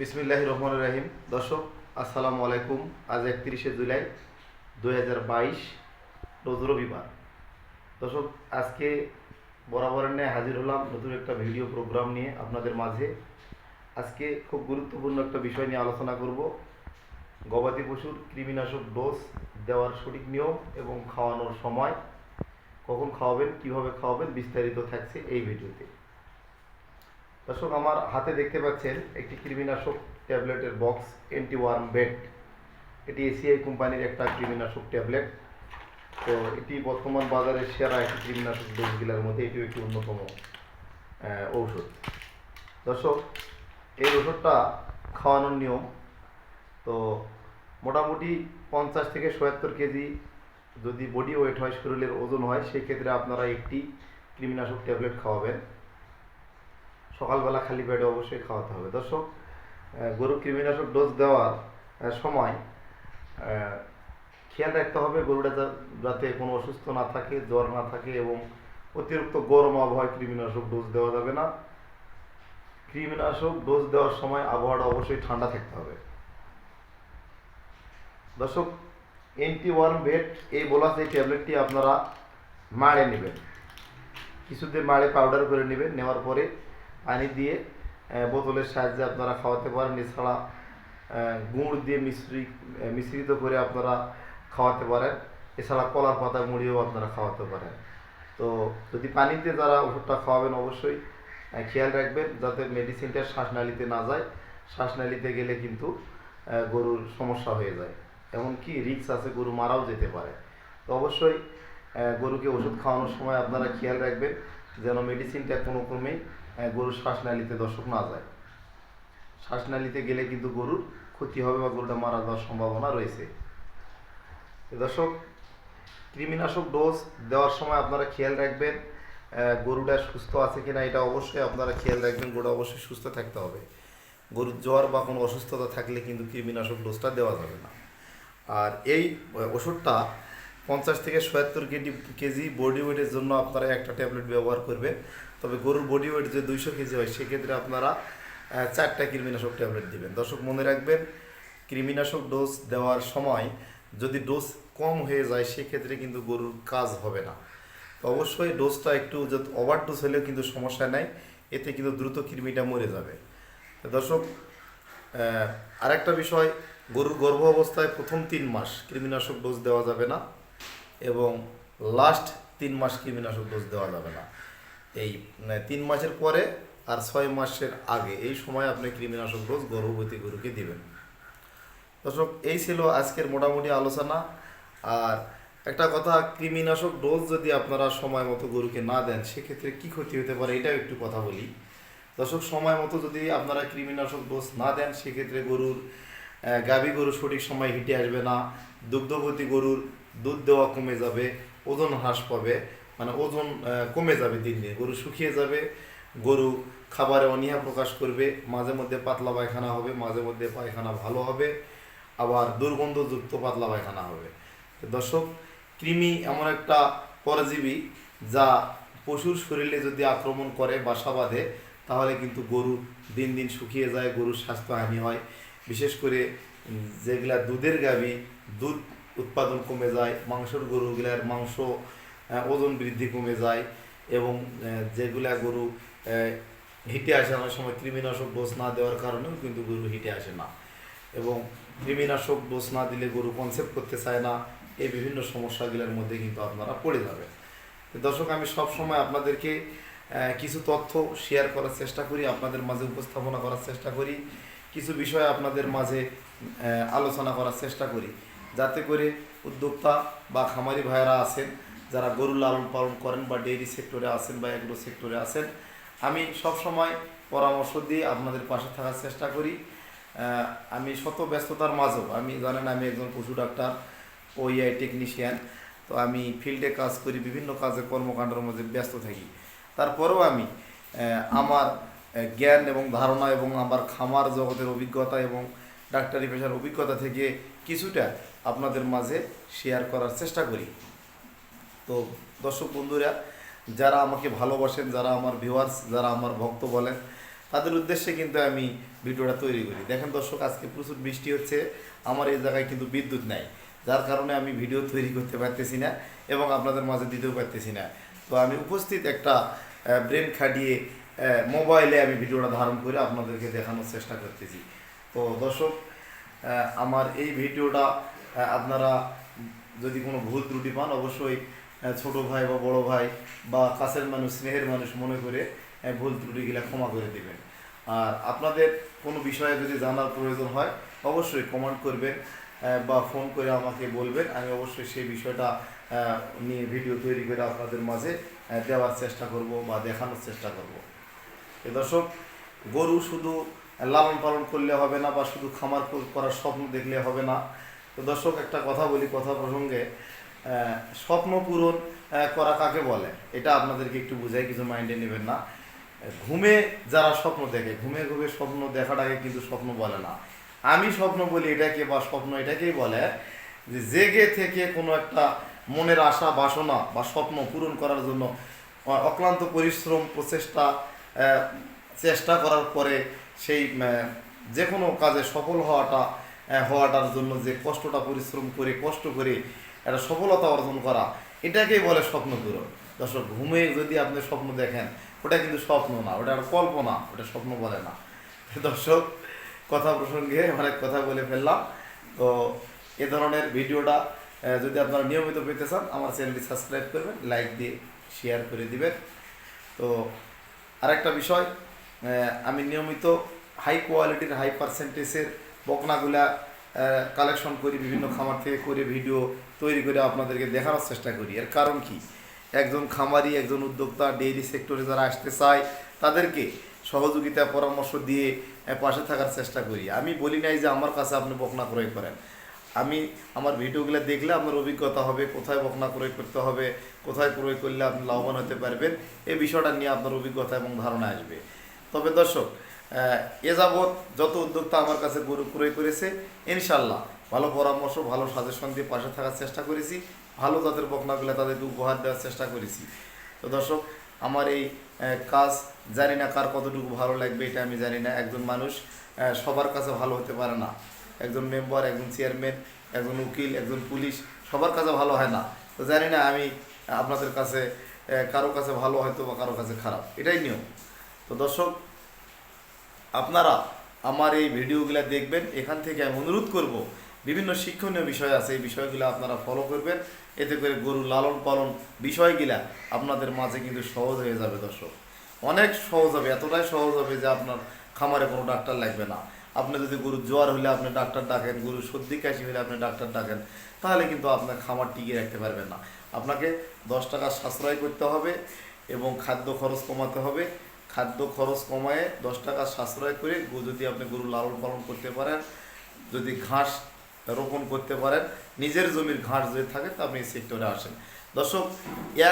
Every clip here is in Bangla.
বিসমিল্লাহ রহমান রাহিম। দর্শক, আসসালামু আলাইকুম। আজ একত্রিশে জুলাই দুই হাজার বাইশ, রোজ রবিবার। দর্শক, আজকে বরাবরের ন্যায় হাজির হলাম নতুন একটা ভিডিও প্রোগ্রাম নিয়ে আপনাদের মাঝে। আজকে খুব গুরুত্বপূর্ণ একটা বিষয় নিয়ে আলোচনা করব। গবাদি পশুর কৃমিনাশক ডোজ দেওয়ার সঠিক নিয়ম এবং খাওয়ানোর সময়। কখন খাওয়াবেন, কীভাবে খাওয়াবেন, বিস্তারিত থাকছে এই ভিডিওতে। দর্শক, আমার হাতে দেখতে পাচ্ছেন একটি কৃমিনাশক ট্যাবলেটের বক্স এন্টি ওয়ার্ম বেড এটি এসিআই কোম্পানির একটা কৃমিনাশক ট্যাবলেট। তো এটি বর্তমান বাজারে সেরা একটি কৃমিনাশক ডোজগুলোর মধ্যে এটিও একটি অন্যতম ঔষধ। দর্শক, এই ওষুধটা খাওয়ানোর নিয়ম। তো মোটামুটি পঞ্চাশ থেকে সয়াত্তর কেজি যদি বডি ওয়েট হয়, শরীরের ওজন হয়, সেক্ষেত্রে আপনারা একটি কৃমিনাশক ট্যাবলেট খাওয়াবেন। সকালবেলা খালি পেটে অবশ্যই খাওয়াতে হবে। দর্শক গরু কৃমিনাশক ডোজ দেওয়ার সময় খেয়াল রাখতে হবে গরুটা যাতে কোনো অসুস্থ না থাকে, জ্বর না থাকে এবং অতিরিক্ত গরম আবহাওয়ায় কৃমিনাশক ডোজ দেওয়া যাবে না। কৃমিনাশক ডোজ দেওয়ার সময় আবহাওয়াটা অবশ্যই ঠান্ডা থাকতে হবে। দর্শক এন্টি ওয়ার্ম ভেট এই বোলাস, এই ট্যাবলেটটি আপনারা মাড়ে নেবেন। কিছুদিন মাড়ে পাউডার করে নেবেন, নেওয়ার পরে পানি দিয়ে বোতলের সাহায্যে আপনারা খাওয়াতে পারেন। এছাড়া গুড় দিয়ে মিশ্রি মিশ্রিত করে আপনারা খাওয়াতে পারেন। এছাড়া কলার পাতা মুড়িয়েও আপনারা খাওয়াতে পারেন। তো যদি পানিতে যারা ওষুধটা খাওয়াবেন অবশ্যই খেয়াল রাখবেন যাতে মেডিসিনটা শ্বাসনালীতে না যায়। শ্বাসনালীতে গেলে কিন্তু গরুর সমস্যা হয়ে যায়। এমনকি রিক্স আছে, গরু মারাও যেতে পারে। তো অবশ্যই গরুকে ওষুধ খাওয়ানোর সময় আপনারা খেয়াল রাখবেন যেন মেডিসিনটা কোনো ক্রমেই গরুর শ্বাসনালীতে দর্শক না যায়। শ্বাসনালীতে গেলে কিন্তু গরুর ক্ষতি হবে বা গরুটা মারা যাওয়ার সম্ভাবনা রয়েছে। দর্শক, কৃমিনাশক ডোজ দেওয়ার সময় আপনারা খেয়াল রাখবেন গরুটা সুস্থ আছে কিনা এটা অবশ্যই আপনারা খেয়াল রাখবেন, গরুটা অবশ্যই সুস্থ থাকতে হবে। গরুর জ্বর বা কোনো অসুস্থতা থাকলে কিন্তু কৃমিনাশক ডোজটা দেওয়া যাবে না। আর এই ওষুধটা পঞ্চাশ থেকে সত্তর কেজি কেজি বডি ওয়েটের জন্য আপনারা একটা ট্যাবলেট ব্যবহার করবেন তবে গরুর বডি ওয়েট যে দুইশো কেজি হয়, সেক্ষেত্রে আপনারা চারটা কৃমিনাশক ট্যাবলেট দিবেন। দর্শক, মনে রাখবেন, কৃমিনাশক ডোজ দেওয়ার সময় যদি ডোজ কম হয়ে যায়, সেক্ষেত্রে কিন্তু গরুর কাজ হবে না। তো অবশ্যই ডোজটা একটু ওভার ডোজ হলেও কিন্তু সমস্যা নাই, এতে কিন্তু দ্রুত কৃমিটা মরে যাবে। দর্শক আরেকটা বিষয়, গরুর গর্ভ অবস্থায় প্রথম তিন মাস কৃমিনাশক ডোজ দেওয়া যাবে না। এবং লাস্ট তিন মাস কৃমিনাশক ডোজ দেওয়া যাবে না। এই মানে তিন মাসের পরে আর ছয় মাসের আগে এই সময় আপনি কৃমিনাশক ডোজ গর্ভবতী গরুকে দিবেন। দর্শক, এই ছিল আজকের মোটামুটি আলোচনা। আর একটা কথা, কৃমিনাশক ডোজ যদি আপনারা সময় মতো গরুকে না দেন, সেক্ষেত্রে কি ক্ষতি হতে পারে এটাও একটু কথা বলি। দর্শক, সময় মতো যদি আপনারা কৃমিনাশক ডোজ না দেন, সেক্ষেত্রে গরুর গাভী গরু সঠিক সময় হিটে আসবে না। দুগ্ধবতী গরুর দুধ দেওয়া কমে যাবে, ওজন হ্রাস পাবে মানে ওজন কমে যাবে দিন দিন। গরু শুকিয়ে যাবে, গরু খাবারে অনীহা প্রকাশ করবে, মাঝে মধ্যে পাতলা পায়খানা হবে, মাঝে মধ্যে পায়খানা ভালো হবে, আবার দুর্গন্ধযুক্ত পাতলা পায়খানা হবে। দর্শক, কৃমি এমন একটা পরজীবী যা পশুর শরীরে যদি আক্রমণ করে, বাসা বাঁধে, তাহলে কিন্তু গরু দিন দিন শুকিয়ে যায়, গরুর স্বাস্থ্যহানি হয়। বিশেষ করে যেগুলা দুধের গাভী, দুধ উৎপাদন কমে যায়, মাংসর গরুগুলার মাংস ওজন বৃদ্ধি কমে যায় এবং যেগুলা গরু হিটে আসে অনেক সময় কৃমিনাশক ডোজ না দেওয়ার কারণেও কিন্তু গরু হিটে আসে না। এবং কৃমিনাশক ডোজ না দিলে গরু কনসেপ্ট করতে চায় না, এই বিভিন্ন সমস্যাগুলোর মধ্যে কিন্তু আপনারা পড়ে যাবে তো দর্শক, আমি সব সময় আপনাদেরকে কিছু তথ্য শেয়ার করার চেষ্টা করি, আপনাদের মাঝে উপস্থাপনা করার চেষ্টা করি, কিছু বিষয় আপনাদের মাঝে আলোচনা করার চেষ্টা করি। যাতে করে উদ্যোক্তা বা খামারি ভাইয়েরা আছেন, যারা গরু লালন পালন করেন বা ডেইরি সেক্টরে আছেন বা এগ্রো সেক্টরে আছেন, আমি সব সময় পরামর্শ দিয়ে আপনাদের পাশে থাকার চেষ্টা করি। আমি শত ব্যস্ততার মাঝেও, আমি জানেন আমি একজন পশু ডাক্তার ওইআই টেকনিশিয়ান তো আমি ফিল্ডে কাজ করি, বিভিন্ন কাজে কর্মকাণ্ডের মধ্যে ব্যস্ত থাকি। তারপরেও আমি আমার জ্ঞান এবং ধারণা এবং আমার খামার জগতের অভিজ্ঞতা এবং ডাক্তারি পেশার অভিজ্ঞতা থেকে কিছুটা আপনাদের মাঝে শেয়ার করার চেষ্টা করি। তো দর্শক বন্ধুরা, যারা আমাকে ভালোবাসেন, যারা আমার ভিউয়ার্স যারা আমার ভক্ত বলেন, তাদের উদ্দেশ্যে কিন্তু আমি ভিডিওটা তৈরি করি। দেখেন দর্শক, আজকে প্রচুর বৃষ্টি হচ্ছে, আমার এই জায়গায় কিন্তু বিদ্যুৎ নাই। যার কারণে আমি ভিডিও তৈরি করতে পারতেছি না এবং আপনাদের মাঝে দিতেও পারতেছি না। তো আমি উপস্থিত একটা ব্রেন খাটিয়ে মোবাইলে আমি ভিডিওটা ধারণ করে আপনাদেরকে দেখানোর চেষ্টা করতেছি। তো দর্শক আমার এই ভিডিওটা আপনারা যদি কোনো ভুল ত্রুটি পান, অবশ্যই ছোট ভাই বা বড় ভাই বা কাছের মানুষ, স্নেহের মানুষ মনে করে ভুল ত্রুটিগুলা ক্ষমা করে দেবেন। আর আপনাদের কোনো বিষয়ে যদি জানার প্রয়োজন হয়, অবশ্যই কমেন্ট করবেন বা ফোন করে আমাকে বলবেন। আমি অবশ্যই সেই বিষয়টা নিয়ে ভিডিও তৈরি করে আপনাদের মাঝে দেওয়ার চেষ্টা করব বা দেখানোর চেষ্টা করব। এ দর্শক, গরু শুধু লালন পালন করলে হবে না বা শুধু খামার করার স্বপ্ন দেখলে হবে না। তো দর্শক, একটা কথা বলি কথা প্রসঙ্গে। স্বপ্ন পূরণ করা কাকে বলে? এটা আপনাদেরকে একটু বুঝাই, কিছু মাইন্ডে নেবেন না। ঘুমে যারা স্বপ্ন দেখে, ঘুমে ঘুমে স্বপ্ন দেখাটাকে কিন্তু স্বপ্ন বলে না। আমি স্বপ্ন বলি এটাকে বা স্বপ্ন এটাকেই বলে যে জেগে থেকে কোনো একটা মনের আশা, বাসনা বা স্বপ্ন পূরণ করার জন্য অক্লান্ত পরিশ্রম, প্রচেষ্টা চেষ্টা করার পরে সেই যে কোনো কাজে সফল হওয়াটা হওয়াটার জন্য যে কষ্টটা, পরিশ্রম করে, কষ্ট করে একটা সফলতা অর্জন করা, এটাকেই বলে স্বপ্ন পূরণ। দর্শক, ঘুমে যদি আপনি স্বপ্ন দেখেন, ওটা কিন্তু স্বপ্ন না, ওটা কল্পনা, ওটা স্বপ্ন বলে না। দর্শক, কথা প্রসঙ্গে অনেক কথা বলে ফেললাম। তো এ ধরনের ভিডিওটা যদি আপনারা নিয়মিত পেতে চান, আমার চ্যানেলটি সাবস্ক্রাইব করবেন, লাইক দিয়ে শেয়ার করে দিবেন। তো আরেকটা বিষয় আমি নিয়মিত হাই কোয়ালিটির হাই পার্সেন্টেজের বকনাগুলা কালেকশন করি, বিভিন্ন খামার থেকে করে ভিডিও তৈরি করে আপনাদেরকে দেখানোর চেষ্টা করি। এর কারণ কি? একজন খামারি, একজন উদ্যোক্তা ডেইরি সেক্টরে যারা আসতে চায়, তাদেরকে সহযোগিতা, পরামর্শ দিয়ে পাশে থাকার চেষ্টা করি। আমি বলি নাই যে আমার কাছে আপনি বকনা ক্রয় করেন। আমি আমার ভিডিওগুলো দেখলে আপনার অভিজ্ঞতা হবে, কোথায় বকনা ক্রয় করতে হবে, কোথায় ক্রয় করলে আপনি লাভবান হতে পারবেন এই বিষয়টা নিয়ে আপনার অভিজ্ঞতা এবং ধারণা আসবে। তবে দর্শক এ যাবৎ যত উদ্যোক্তা আমার কাছে গরু ক্রয় করেছে ইনশাল্লাহ ভালো পরামর্শ, ভালো সাজেশন দিয়ে পাশে থাকার চেষ্টা করেছি, ভালো জাতের বকনাগুলো তাদেরকে উপহার দেওয়ার চেষ্টা করেছি। তো দর্শক, আমার এই কাজ জানি না কার কতটুকু ভালো লাগবে, এটা আমি জানি না। একজন মানুষ সবার কাছে ভালো হতে পারে না। একজন মেম্বার একজন চেয়ারম্যান একজন উকিল, একজন পুলিশ, সবার কাছে ভালো হয় না। তো জানি না আমি আপনাদের কাছে কারও কাছে ভালো হয়তো বা কারও কাছে খারাপ। এটাই নিয়ম। তো দর্শক আপনারা আমার এই ভিডিওগুলো দেখবেন, এখান থেকে আমি অনুরোধ করব, বিভিন্ন শিক্ষণীয় বিষয় আছে, এই বিষয়গুলো আপনারা ফলো করবেন। এতে করে গরু লালন পালন বিষয়গুলা আপনাদের মাঝে কিন্তু সহজ হয়ে যাবে, দর্শক। অনেক সহজ হবে, এতটাই সহজ হবে যে আপনার খামারে কোনো ডাক্তার লাগবে না। আপনি যদি গরুর জ্বর হলে আপনি ডাক্তার ডাকেন, গরুর সর্দি কাশি হলে আপনি ডাক্তার ডাকেন, তাহলে কিন্তু আপনার খামার টিকিয়ে রাখতে পারবেন না। আপনাকে দশ টাকা সাশ্রয় করতে হবে এবং খাদ্য খরচ কমাতে হবে। খাদ্য খরচ কমায় দশ টাকা সাশ্রয় করে যদি আপনি গরু লালন পালন করতে পারেন, যদি ঘাস রোপণ করতে পারেন, নিজের জমির ঘাস যদি থাকে, তা আপনি এই সেক্টরে আসেন। দর্শক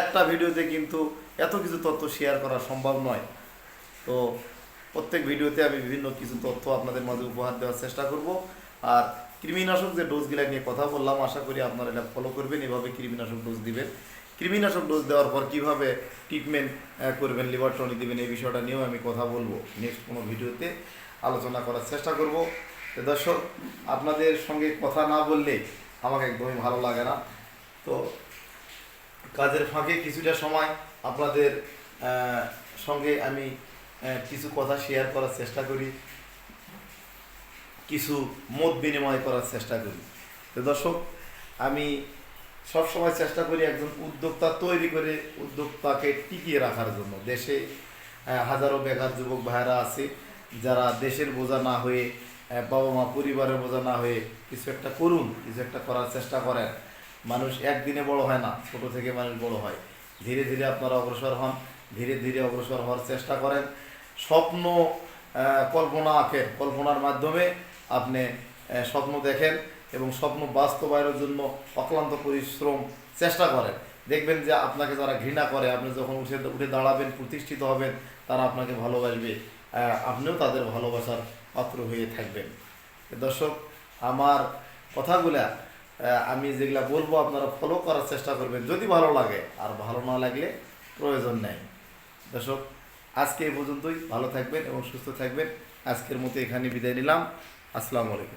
একটা ভিডিওতে কিন্তু এত কিছু তথ্য শেয়ার করা সম্ভব নয়। তো প্রত্যেক ভিডিওতে আমি বিভিন্ন কিছু তথ্য আপনাদের মাঝে উপহার দেওয়ার চেষ্টা করব। আর কৃমিনাশক যে ডোজগুলো নিয়ে কথা বললাম, আশা করি আপনারা এটা ফলো করবেন। এভাবে কৃমিনাশক ডোজ দিবেন। কৃমিনাশক ডোজ দেওয়ার পর কীভাবে ট্রিটমেন্ট করবেন লিভার টনিক দিবেন, এই বিষয়টা নিয়েও আমি কথা বলব। নেক্সট কোনো ভিডিওতে আলোচনা করার চেষ্টা করব। দর্শক, আপনাদের সঙ্গে কথা না বললে আমাকে একদমই ভালো লাগে না। তো কাজের ফাঁকে কিছুটা সময় আপনাদের সঙ্গে আমি কিছু কথা শেয়ার করার চেষ্টা করি। কিছু মত বিনিময় করার চেষ্টা করি। তো দর্শক, আমি সবসময় চেষ্টা করি একজন উদ্যোক্তা তৈরি করে উদ্যোক্তাকে টিকিয়ে রাখার জন্য। দেশে হাজারো বেকার যুবক ভাইরা আছে, যারা দেশের বোঝা না হয়ে বাবা মা পরিবারের বোঝা না হয়ে কিছু একটা করুন, কিছু একটা করার চেষ্টা করেন। মানুষ একদিনে বড় হয় না, ছোট থেকে মানুষ বড় হয়। ধীরে ধীরে আপনারা অগ্রসর হন, ধীরে ধীরে অগ্রসর হওয়ার চেষ্টা করেন। স্বপ্ন কল্পনা আঁকেন। কল্পনার মাধ্যমে আপনি স্বপ্ন দেখেন। এবং স্বপ্ন বাস্তবায়নের জন্য অক্লান্ত পরিশ্রম চেষ্টা করেন। দেখবেন যে আপনাকে যারা ঘৃণা করে, আপনি যখন উঠে উঠে দাঁড়াবেন, প্রতিষ্ঠিত হবেন, তারা আপনাকে ভালোবাসবে আপনিও তাদের ভালোবাসার পাত্র হয়ে থাকবেন। দর্শক, আমার কথাগুলা আমি যেগুলা বলব আপনারা ফলো করার চেষ্টা করবেন, যদি ভালো লাগে। আর ভালো না লাগলে প্রয়োজন নেই। দর্শক, আজকে এই পর্যন্তই। ভালো থাকবেন এবং সুস্থ থাকবেন। আজকের মতো এখানে বিদায় নিলাম। আসসালামু আলাইকুম।